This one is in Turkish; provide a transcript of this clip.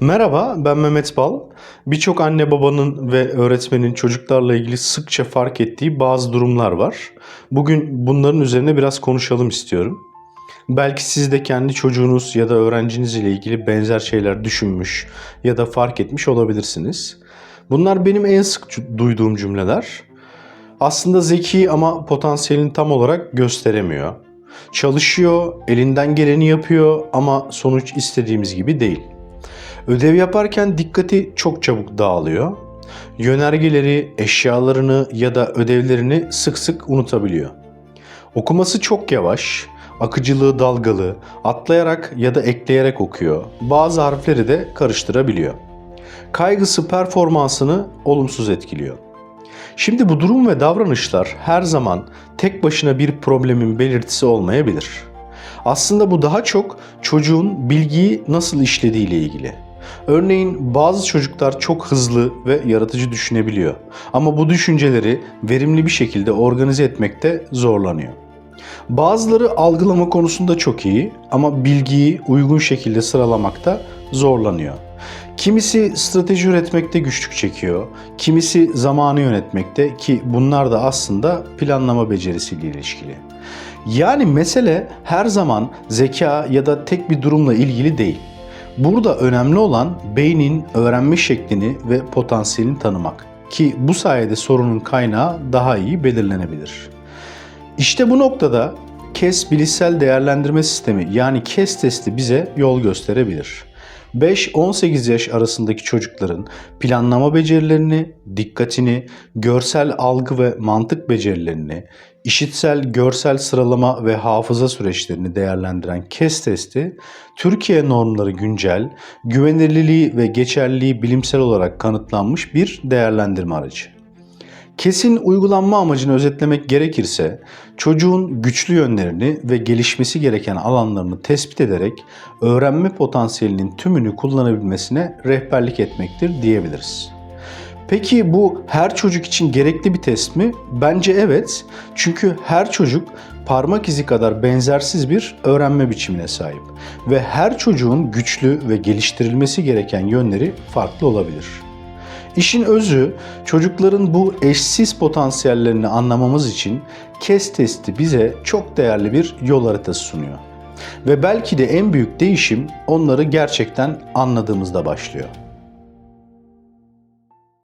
Merhaba, ben Mehmet Bal. Birçok anne babanın ve öğretmenin çocuklarla ilgili sıkça fark ettiği bazı durumlar var. Bugün bunların üzerine biraz konuşalım istiyorum. Belki siz de kendi çocuğunuz ya da öğrenciniz ile ilgili benzer şeyler düşünmüş ya da fark etmiş olabilirsiniz. Bunlar benim en sık duyduğum cümleler. Aslında zeki ama potansiyelini tam olarak gösteremiyor. Çalışıyor, elinden geleni yapıyor ama sonuç istediğimiz gibi değil. Ödev yaparken dikkati çok çabuk dağılıyor. Yönergeleri, eşyalarını ya da ödevlerini sık sık unutabiliyor. Okuması çok yavaş, akıcılığı dalgalı, atlayarak ya da ekleyerek okuyor. Bazı harfleri de karıştırabiliyor. Kaygısı performansını olumsuz etkiliyor. Şimdi bu durum ve davranışlar her zaman tek başına bir problemin belirtisi olmayabilir. Aslında bu daha çok çocuğun bilgiyi nasıl işlediği ile ilgili. Örneğin bazı çocuklar çok hızlı ve yaratıcı düşünebiliyor. Ama bu düşünceleri verimli bir şekilde organize etmekte zorlanıyor. Bazıları algılama konusunda çok iyi ama bilgiyi uygun şekilde sıralamakta zorlanıyor. Kimisi strateji üretmekte güçlük çekiyor, kimisi zamanı yönetmekte ki bunlar da aslında planlama becerisiyle ilişkili. Yani mesele her zaman zeka ya da tek bir durumla ilgili değil. Burada önemli olan beynin öğrenme şeklini ve potansiyelini tanımak ki bu sayede sorunun kaynağı daha iyi belirlenebilir. İşte bu noktada KES bilişsel değerlendirme sistemi yani KES testi bize yol gösterebilir. 5-18 yaş arasındaki çocukların planlama becerilerini, dikkatini, görsel algı ve mantık becerilerini, işitsel, görsel sıralama ve hafıza süreçlerini değerlendiren KES testi, Türkiye normları güncel, güvenilirliği ve geçerliliği bilimsel olarak kanıtlanmış bir değerlendirme aracı. Kesin uygulanma amacını özetlemek gerekirse çocuğun güçlü yönlerini ve gelişmesi gereken alanlarını tespit ederek öğrenme potansiyelinin tümünü kullanabilmesine rehberlik etmektir diyebiliriz. Peki bu her çocuk için gerekli bir test mi? Bence evet. Çünkü her çocuk parmak izi kadar benzersiz bir öğrenme biçimine sahip ve her çocuğun güçlü ve geliştirilmesi gereken yönleri farklı olabilir. İşin özü çocukların bu eşsiz potansiyellerini anlamamız için KES testi bize çok değerli bir yol haritası sunuyor. Ve belki de en büyük değişim onları gerçekten anladığımızda başlıyor.